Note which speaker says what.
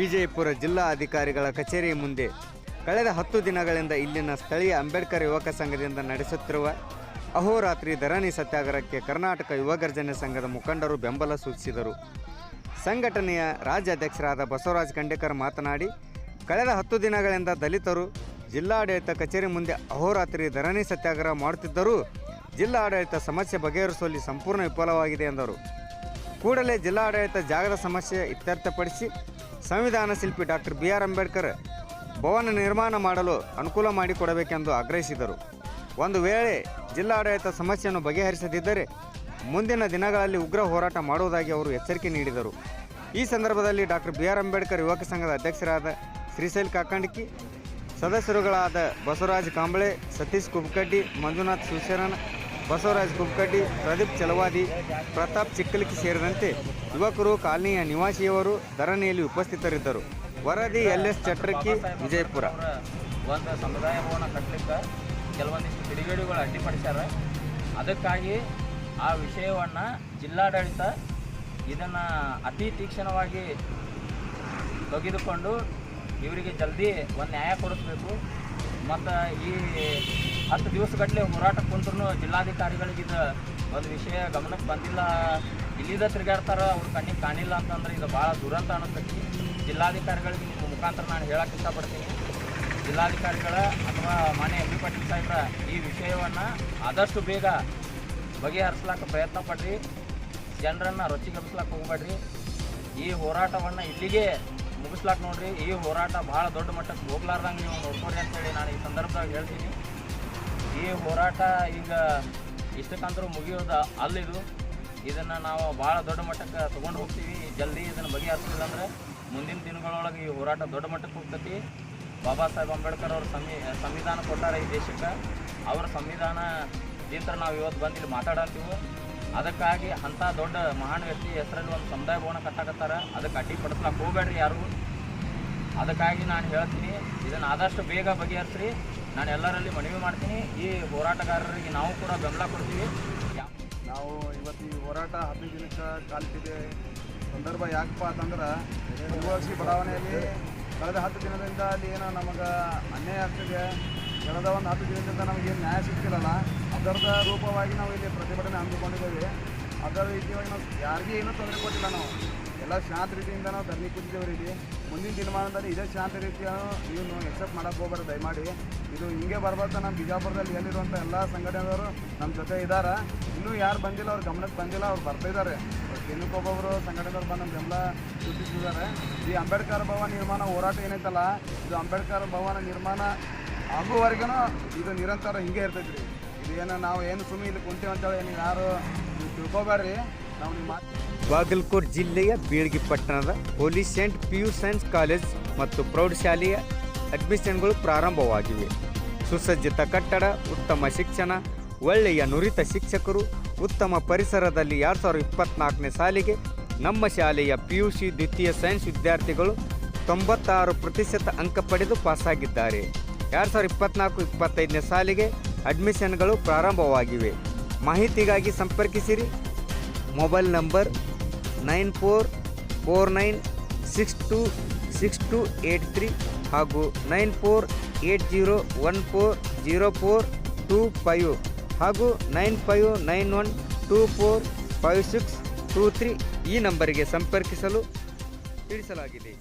Speaker 1: ವಿಜಯಪುರ ಜಿಲ್ಲಾ ಅಧಿಕಾರಿಗಳ ಕಚೇರಿ ಮುಂದೆ ಕಳೆದ ಹತ್ತು ದಿನಗಳಿಂದ ಇಲ್ಲಿನ ಸ್ಥಳೀಯ ಅಂಬೇಡ್ಕರ್ ಯುವಕ ಸಂಘದಿಂದ ನಡೆಸುತ್ತಿರುವ ಅಹೋರಾತ್ರಿ ಧರಣಿ ಸತ್ಯಾಗ್ರಹಕ್ಕೆ ಕರ್ನಾಟಕ ಯುವ ಗರ್ಜನೆ ಸಂಘದ ಮುಖಂಡರು ಬೆಂಬಲ ಸೂಚಿಸಿದರು. ಸಂಘಟನೆಯ ರಾಜ್ಯಾಧ್ಯಕ್ಷರಾದ ಬಸವರಾಜ್ ಖಂಡೇಕರ್ ಮಾತನಾಡಿ, ಕಳೆದ ಹತ್ತು ದಿನಗಳಿಂದ ದಲಿತರು ಜಿಲ್ಲಾಡಳಿತ ಕಚೇರಿ ಮುಂದೆ ಅಹೋರಾತ್ರಿ ಧರಣಿ ಸತ್ಯಾಗ್ರಹ ಮಾಡುತ್ತಿದ್ದರೂ ಜಿಲ್ಲಾಡಳಿತ ಸಮಸ್ಯೆ ಬಗೆಹರಿಸುವಲ್ಲಿ ಸಂಪೂರ್ಣ ವಿಫಲವಾಗಿದೆ ಎಂದರು. ಕೂಡಲೇ ಜಿಲ್ಲಾಡಳಿತ ಜಾಗದ ಸಮಸ್ಯೆ ಇತ್ಯರ್ಥಪಡಿಸಿ ಸಂವಿಧಾನ ಶಿಲ್ಪಿ ಡಾಕ್ಟರ್ ಬಿ ಆರ್ ಅಂಬೇಡ್ಕರ್ ಭವನ ನಿರ್ಮಾಣ ಮಾಡಲು ಅನುಕೂಲ ಮಾಡಿಕೊಡಬೇಕೆಂದು ಆಗ್ರಹಿಸಿದರು. ಒಂದು ವೇಳೆ ಜಿಲ್ಲಾಡಳಿತ ಸಮಸ್ಯೆಯನ್ನು ಬಗೆಹರಿಸದಿದ್ದರೆ ಮುಂದಿನ ದಿನಗಳಲ್ಲಿ ಉಗ್ರ ಹೋರಾಟ ಮಾಡುವುದಾಗಿ ಅವರು ಎಚ್ಚರಿಕೆ ನೀಡಿದರು. ಈ ಸಂದರ್ಭದಲ್ಲಿ ಡಾಕ್ಟರ್ ಬಿ ಆರ್ ಅಂಬೇಡ್ಕರ್ ಯುವಕ ಸಂಘದ ಅಧ್ಯಕ್ಷರಾದ ಶ್ರೀಶೈಲ್ ಕಾಕಂಡಿಕಿ, ಸದಸ್ಯರುಗಳಾದ ಬಸವರಾಜ್ ಕಾಂಬಳೆ, ಸತೀಶ್ ಕುಬ್ಕಡ್ಡಿ ಮಂಜುನಾಥ್ ಶಿವಶರಣ ಬಸವರಾಜ್ ಗುಪ್ಕಟ್ಟಿ, ಪ್ರದೀಪ್ ಚಲವಾದಿ, ಪ್ರತಾಪ್ ಚಿಕ್ಕಲಿಕ್ಕಿ ಸೇರಿದಂತೆ ಯುವಕರು ಕಾಲನಿಯ ನಿವಾಸಿಯವರು ಧರಣಿಯಲ್ಲಿ ಉಪಸ್ಥಿತರಿದ್ದರು. ವರದಿ ಎಲ್ ಎಸ್ ಚಟ್ರಕ್ಕಿ, ವಿಜಯಪುರ.
Speaker 2: ಒಂದು ಸಮುದಾಯ ಭವನ ಕಟ್ಟಲಿಕ್ಕೆ ಕೆಲವೊಂದಿಷ್ಟು ಕಿಡಿಗೇಡಿಗಳು ಅಡ್ಡಿಪಡಿಸ್ಯಾರ. ಅದಕ್ಕಾಗಿ ಆ ವಿಷಯವನ್ನು ಜಿಲ್ಲಾಡಳಿತ ಇದನ್ನು ಅತಿ ತೀಕ್ಷ್ಣವಾಗಿ ತೆಗೆದುಕೊಂಡು ಇವರಿಗೆ ಜಲ್ದಿ ಒಂದು ನ್ಯಾಯ ಕೊಡಿಸ್ಬೇಕು. ಮತ್ತು ಈ ಹತ್ತು ದಿವಸಗಟ್ಟಲೆ ಹೋರಾಟ ಕುಂತ್ರು ಜಿಲ್ಲಾಧಿಕಾರಿಗಳಿಗೆ ಒಂದು ವಿಷಯ ಗಮನಕ್ಕೆ ಬಂದಿಲ್ಲ. ಇಲ್ಲಿದ ತಿರುಗಾಡ್ತಾರ ಅವ್ರ ಕಣ್ಣಿಗೆ ಕಾಣಿಲ್ಲ ಅಂತಂದ್ರೆ ಇದು ಭಾಳ ದುರಂತ ಅನ್ನಿಸ್ತೈತಿ ಜಿಲ್ಲಾಧಿಕಾರಿಗಳಿಗೆ ನಿಮ್ಮ ಮುಖಾಂತರ ನಾನು ಹೇಳಕ್ಕೆ ಇಷ್ಟಪಡ್ತೀನಿ. ಜಿಲ್ಲಾಧಿಕಾರಿಗಳ ಅಥವಾ ಮಾನ್ಯ ಎಂ. ಬಿ. ಪಾಟೀಲ್ ಸಾಹೇಬ್ರ ಈ ವಿಷಯವನ್ನು ಆದಷ್ಟು ಬೇಗ ಬಗೆಹರಿಸ್ಲಾಕ ಪ್ರಯತ್ನ ಪಡ್ರಿ. ಜನರನ್ನು ರೊಚ್ಚಿಗೆಬ್ಬಿಸ್ಲಾಕ ಹೋಗ್ಬೇಡ್ರಿ. ಈ ಹೋರಾಟವನ್ನು ಇಲ್ಲಿಗೆ ಮುಗಿಸ್ಲಾಕ ನೋಡ್ರಿ. ಈ ಹೋರಾಟ ಭಾಳ ದೊಡ್ಡ ಮಟ್ಟಕ್ಕೆ ಹೋಗ್ಲಾರ್ದಂಗೆ ನೀವು ನೋಡ್ಕೊಡ್ರಿ ಅಂತೇಳಿ ನಾನು ಈ ಸಂದರ್ಭದಾಗ ಹೇಳ್ತೀನಿ. ಈ ಹೋರಾಟ ಈಗ ಇಷ್ಟಕ್ಕಂತರೂ ಮುಗಿಯೋದು ಅಲ್ಲಿದು. ಇದನ್ನು ನಾವು ಭಾಳ ದೊಡ್ಡ ಮಟ್ಟಕ್ಕೆ ತೊಗೊಂಡು ಹೋಗ್ತೀವಿ. ಜಲ್ದಿ ಇದನ್ನು ಬಗೆಹರಿಸಿಲ್ಲ ಅಂದರೆ ಮುಂದಿನ ದಿನಗಳೊಳಗೆ ಈ ಹೋರಾಟ ದೊಡ್ಡ ಮಟ್ಟಕ್ಕೆ ಹೋಗ್ತೈತಿ. ಬಾಬಾ ಸಾಹೇಬ್ ಅಂಬೇಡ್ಕರ್ ಅವ್ರ ಸಂವಿ ಸಂವಿಧಾನ ಕೊಟ್ಟಾರೆ ಈ ದೇಶಕ್ಕೆ. ಅವರ ಸಂವಿಧಾನ ಸಂವಿಧಾನದಿಂದ ನಾವು ಇವತ್ತು ಬಂದು ಇಲ್ಲಿ ಮಾತಾಡತ್ತೀವಿ. ಅದಕ್ಕಾಗಿ ಅಂಥ ದೊಡ್ಡ ಮಹಾನ್ ವ್ಯಕ್ತಿ ಹೆಸರಲ್ಲಿ ಒಂದು ಸಮುದಾಯ ಭವನ ಕಟ್ಟಾಕತ್ತಾರ. ಅದಕ್ಕೆ ಅಡ್ಡಿಪಡಿಸ್ಲಾಕ ಹೋಗ್ಬೇಡ್ರಿ ಯಾರು. ಅದಕ್ಕಾಗಿ ನಾನು ಹೇಳ್ತೀನಿ, ಇದನ್ನು ಆದಷ್ಟು ಬೇಗ ಬಗೆಹರಿಸ್ರಿ. ನಾನು ಎಲ್ಲರಲ್ಲಿ ಮನವಿ ಮಾಡ್ತೀನಿ, ಈ ಹೋರಾಟಗಾರರಿಗೆ ನಾವು ಕೂಡ ಬೆಂಬಲ ಕೊಡ್ತೀವಿ.
Speaker 3: ನಾವು ಇವತ್ತು ಈ ಹೋರಾಟ ಹತ್ತು ದಿನಕ್ಕೆ ಕಾಲ್ತಿದೆ ಸಂದರ್ಭ ಯಾಕಪ್ಪ ಅಂತಂದ್ರೆ ಕುರುವಾಸಿ ಬಡಾವಣೆಯಲ್ಲಿ ಕಳೆದ ಹತ್ತು ದಿನದಿಂದ ಅಲ್ಲಿ ಏನು ನಮಗೆ ಅನ್ಯಾಯ ಆಗ್ತಿದೆ. ಕಳೆದ ಒಂದು ಹತ್ತು ದಿನದಿಂದ ನಮಗೇನು ನ್ಯಾಯ ಸಿಗ್ತಿರಲ್ಲ ಅದರದ ರೂಪವಾಗಿ ನಾವು ಇಲ್ಲಿ ಪ್ರತಿಭಟನೆ ಹಮ್ಮಿಕೊಂಡಿದ್ದೇವೆ. ಅದರ ರೀತಿಯಾಗಿ ನಾವು ಯಾರಿಗೂ ಏನೂ ತೊಂದರೆ ಕೊಟ್ಟಿಲ್ಲ ನಾವು. ಎಲ್ಲ ಶಾಂತ ರೀತಿಯಿಂದ ನಾವು ಧರ್ಮಿ ಕೂತಿದ್ದೇವೆ ಇಲ್ಲಿ ಮುಂದಿನ ದಿನಮಾನದಲ್ಲಿ ಇದೇ ಶಾಂತ ರೀತಿಯ ಇವನು ಎಕ್ಸೆಪ್ಟ್ ಮಾಡೋಕ್ಕೆ ಹೋಗ್ಬಾರ್ದು ದಯಮಾಡಿ. ಇದು ಹಿಂಗೆ ಬರ್ಬಾರ್ದು ನಮ್ಮ ಬಿಜಾಪುರದಲ್ಲಿ ಎಲ್ಲಿರುವಂಥ ಎಲ್ಲ ಸಂಘಟನೆದವರು ನಮ್ಮ ಜೊತೆ ಇದ್ದಾರೆ ಇನ್ನೂ ಯಾರು ಬಂದಿಲ್ಲ, ಅವ್ರ ಗಮನಕ್ಕೆ ಬಂದಿಲ್ಲ, ಅವ್ರು ಬರ್ತಾ ಇದ್ದಾರೆ ದಿನಕ್ಕೊಬ್ಬೊಬ್ಬರು ಸಂಘಟನೆದವ್ರು ಬಂದು ನಮ್ಮ ಬೆಂಬಲ ಸೂಚಿಸಿದ್ದಾರೆ. ಈ ಅಂಬೇಡ್ಕರ್ ಭವನ ನಿರ್ಮಾಣ ಹೋರಾಟ ಏನೈತಲ್ಲ, ಇದು ಅಂಬೇಡ್ಕರ್ ಭವನ ನಿರ್ಮಾಣ ಆಗುವವರೆಗೂ ಇದು ನಿರಂತರ ಹಿಂಗೆ ಇರ್ತೈತೆ ರೀ ಇದು ಏನು ನಾವು ಏನು ಸುಮ್ಮನೆ ಇಲ್ಲಿ ಕುಂತೀವಿ ಅಂತೇಳಿ ಏನು ಯಾರು ನೀವು
Speaker 1: ಬಾಗಲಕೋಟ್ ಜಿಲ್ಲೆಯ ಬೀಳ್ಗಿ ಪಟ್ಟಣದ holy saint PU science college ಮತ್ತು ಪ್ರೌಢಶಾಲೆಯ ಅಡ್ಮಿಷನ್ಗಳು ಪ್ರಾರಂಭವಾಗಿವೆ. ಸುಸಜ್ಜಿತ ಕಟ್ಟಡ, ಉತ್ತಮ ಶಿಕ್ಷಣ, ಒಳ್ಳೆಯ ನುರಿತ ಶಿಕ್ಷಕರು, ಉತ್ತಮ ಪರಿಸರದಲ್ಲಿ ಎರಡು ಸಾವಿರದ ಇಪ್ಪತ್ನಾಲ್ಕನೇ ಸಾಲಿಗೆ ನಮ್ಮ ಶಾಲೆಯ ಪಿ ಯು ಸಿ ದ್ವಿತೀಯ ಸೈನ್ಸ್ ವಿದ್ಯಾರ್ಥಿಗಳು ತೊಂಬತ್ತಾರು ಪ್ರತಿಶತ ಅಂಕ ಪಡೆದು ಪಾಸಾಗಿದ್ದಾರೆ. ಎರಡು ಸಾವಿರದ ಇಪ್ಪತ್ನಾಲ್ಕು ಇಪ್ಪತ್ತೈದನೇ ಸಾಲಿಗೆ ಅಡ್ಮಿಷನ್ಗಳು ಪ್ರಾರಂಭವಾಗಿವೆ. ಮಾಹಿತಿಗಾಗಿ ಸಂಪರ್ಕಿಸಿರಿ. Mobile number nine four four nine six two six two eight three ಹಾಗೂ nine four eight zero one four zero four two five ಹಾಗೂ nine five nine one two four five six two three ಈ ನಂಬರಿಗೆ ಸಂಪರ್ಕಿಸಲು ತಿಳಿಸಲಾಗಿದೆ.